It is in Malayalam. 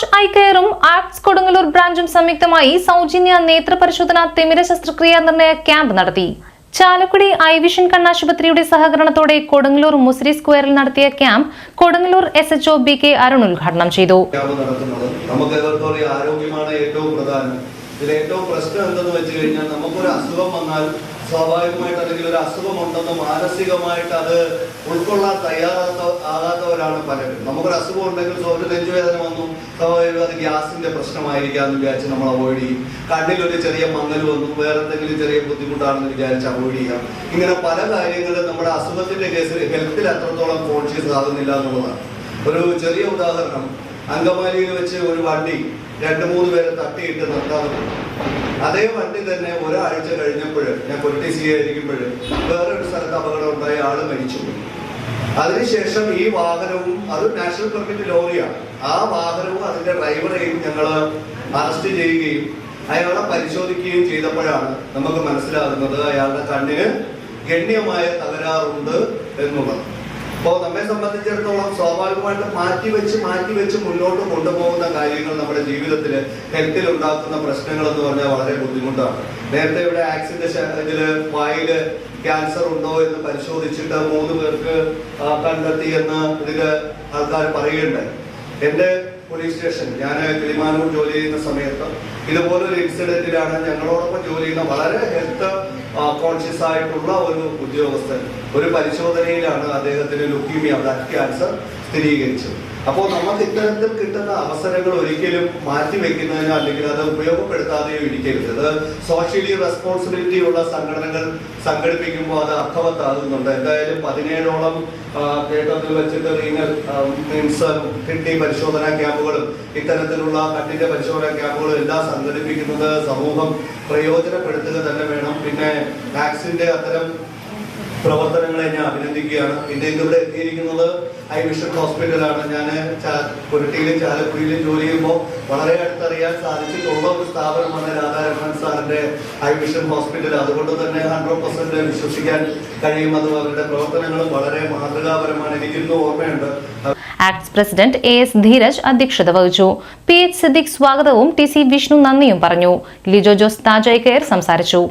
ആർട്സ് കൊടുങ്ങല്ലൂർ ബ്രാഞ്ചും സംയുക്തമായി സൗജന്യ നേത്രപരിശോധന തിമിര ശസ്ത്രക്രിയ നിർണയ ക്യാമ്പ് നടത്തി. ചാലക്കുടി ഐ വിഷൻ കണ്ണാശുപത്രിയുടെ സഹകരണത്തോടെ കൊടുങ്ങല്ലൂർ മുസ്രി സ്ക്വയറിൽ നടത്തിയ camp Kodungallur S HO B K Arun ഉദ്ഘാടനം ചെയ്തു. ഇതിൽ ഏറ്റവും പ്രശ്നം എന്തെന്ന് വെച്ച് കഴിഞ്ഞാൽ നമുക്കൊരു അസുഖം വന്നാൽ സ്വാഭാവികമായിട്ട് അല്ലെങ്കിൽ ഒരു അസുഖം ഉണ്ടെന്ന് മാനസികമായിട്ട് അത് ഉൾക്കൊള്ളാൻ തയ്യാറാത്ത ആകാത്തവരാണ് പലരും. നമുക്കൊരു അസുഖം ഉണ്ടെങ്കിൽ ഒരു നെഞ്ചുവേദന വന്നു. അത് ഗ്യാസിന്റെ പ്രശ്നമായിരിക്കാം എന്ന് വിചാരിച്ച് നമ്മൾ അവോയ്ഡ് ചെയ്യും. കണ്ണിൽ ഒരു ചെറിയ മങ്ങൽ വന്നു. വേറെ എന്തെങ്കിലും ചെറിയ ബുദ്ധിമുട്ടാണെന്ന് വിചാരിച്ച് അവോയ്ഡ് ചെയ്യാം. ഇങ്ങനെ പല കാര്യങ്ങളും നമ്മുടെ അസുഖത്തിന്റെ കേസിൽ ഹെൽത്തിൽ അത്രത്തോളം കോൺഷ്യസ് ആകുന്നില്ല എന്നുള്ളതാണ്. ഒരു ചെറിയ ഉദാഹരണം. അങ്കമാലിയിൽ വെച്ച് ഒരു വണ്ടി രണ്ട് മൂന്ന് പേരെ തട്ടിയിട്ട് നിർത്താറുണ്ട് അതേ വണ്ടി തന്നെ ഒരാഴ്ച കഴിഞ്ഞപ്പോൾ ഞാൻ പൊലിറ്റീസ് ചെയ്യാതിരിക്കുമ്പോൾ ആയിരിക്കുമ്പോൾ വേറൊരു സ്ഥലത്ത് അപകടം ഉണ്ടായി. ആൾ മരിച്ചു അതിനുശേഷം ഈ വാഹനവും അത് നാഷണൽ പെർമിറ്റ് ലോറിയാണ്. ആ വാഹനവും അതിന്റെ ഡ്രൈവറെയും ഞങ്ങൾ അറസ്റ്റ് ചെയ്യുകയും അയാളെ പരിശോധിക്കുകയും ചെയ്തപ്പോഴാണ് നമുക്ക് മനസ്സിലാകുന്നത് അയാളുടെ കണ്ണിന് ഗണ്യമായ തകരാറുണ്ട് എന്നുള്ളത്. അപ്പോൾ നമ്മെ സംബന്ധിച്ചിടത്തോളം വെച്ച് മാറ്റി വെച്ച് മുന്നോട്ട് കൊണ്ടുപോകുന്ന കാര്യങ്ങൾ നമ്മുടെ ജീവിതത്തിൽ ഹെൽത്തിൽ ഉണ്ടാക്കുന്ന പ്രശ്നങ്ങൾ എന്ന് പറഞ്ഞാൽ വളരെ ബുദ്ധിമുട്ടാണ്. നേരത്തെ ഇവിടെ ആക്സിഡന്റ് വായിൽ ക്യാൻസർ ഉണ്ടോ എന്ന് പരിശോധിച്ചിട്ട് മൂന്ന് പേർക്ക് കണ്ടെത്തി എന്ന് ഇതിൽ ആൾക്കാർ പറയുകയുണ്ടായി. എന്റെ പോലീസ് സ്റ്റേഷൻ ഞാൻ കിളിമാനൂർ ജോലി ചെയ്യുന്ന സമയത്ത് ഇതുപോലൊരു ഇൻസിഡന്റിലാണ് ഞങ്ങളോടൊപ്പം ജോലി ചെയ്യുന്ന വളരെ ഹെൽത്ത് കോൺഷ്യസ് ആയിട്ടുള്ള ഒരു ഉദ്യോഗസ്ഥൻ. ഒരു പരിശോധനയിലാണ് അദ്ദേഹത്തിന് ലുക്കീമിയ ബ്ലഡ് ക്യാൻസർ സ്ഥിരീകരിച്ചത്. അപ്പോൾ നമുക്ക് ഇത്തരത്തിൽ കിട്ടുന്ന അവസരങ്ങൾ ഒരിക്കലും മാറ്റി വെക്കുന്നതിനോ അല്ലെങ്കിൽ അത് ഉപയോഗപ്പെടുത്താതെയോ ഇരിക്കരുത്. അത് സോഷ്യലി റെസ്പോൺസിബിലിറ്റി ഉള്ള സംഘടനകൾ സംഘടിപ്പിക്കുമ്പോൾ അത് അർത്ഥവത്താകുന്നുണ്ട്. എന്തായാലും പതിനേഴോളം കേട്ടത്തിൽ വെച്ചിട്ട് റീനൽ മിംസ് കിഡ്നി പരിശോധനാ ക്യാമ്പുകളും ഇത്തരത്തിലുള്ള കണ്ണിന്റെ പരിശോധനാ ക്യാമ്പുകളും എല്ലാം സംഘടിപ്പിക്കുന്നത് സമൂഹം പ്രയോജനപ്പെടുത്തുക തന്നെ വേണം. പിന്നെ വാക്സിന്റെ അത്തരം പ്രവർത്തനങ്ങളെ ഞാൻ അഭിനന്ദിക്കുകയാണ്. പിന്നെ ഇതിവിടെ എത്തിയിരിക്കുന്നത് ഐ വിഷൻ ഹോസ്പിറ്റലാണ്. ഞാൻ പുരട്ടിയിലും ചാലക്കുടിയിലും ജോലി ചെയ്യുമ്പോൾ വളരെ അടുത്തറിയാൻ സാധിച്ചിട്ടുള്ള ഒരു സ്ഥാപനമാണ് രാധാരമണൻ സാറിന്റെ ഐ വിഷൻ ഹോസ്പിറ്റൽ. അതുകൊണ്ട് തന്നെ ഹൺഡ്രഡ് പെർസെന്റ് വിശ്വസിക്കാൻ കഴിയും. അത് അവരുടെ പ്രവർത്തനങ്ങളും വളരെ മാതൃകാപരമാണ്. എനിക്കിന്ന് ഓർമ്മയുണ്ട്. ACTS president A S Dheeraj അധ്യക്ഷത വഹിച്ചു. പി എച്ച് സിദ്ദിഖ് സ്വാഗതവും ടി സി വിഷ്ണു നന്ദിയും പറഞ്ഞു. ലിജോ ജോസ് താജ് കെയർ സംസാരിച്ചു.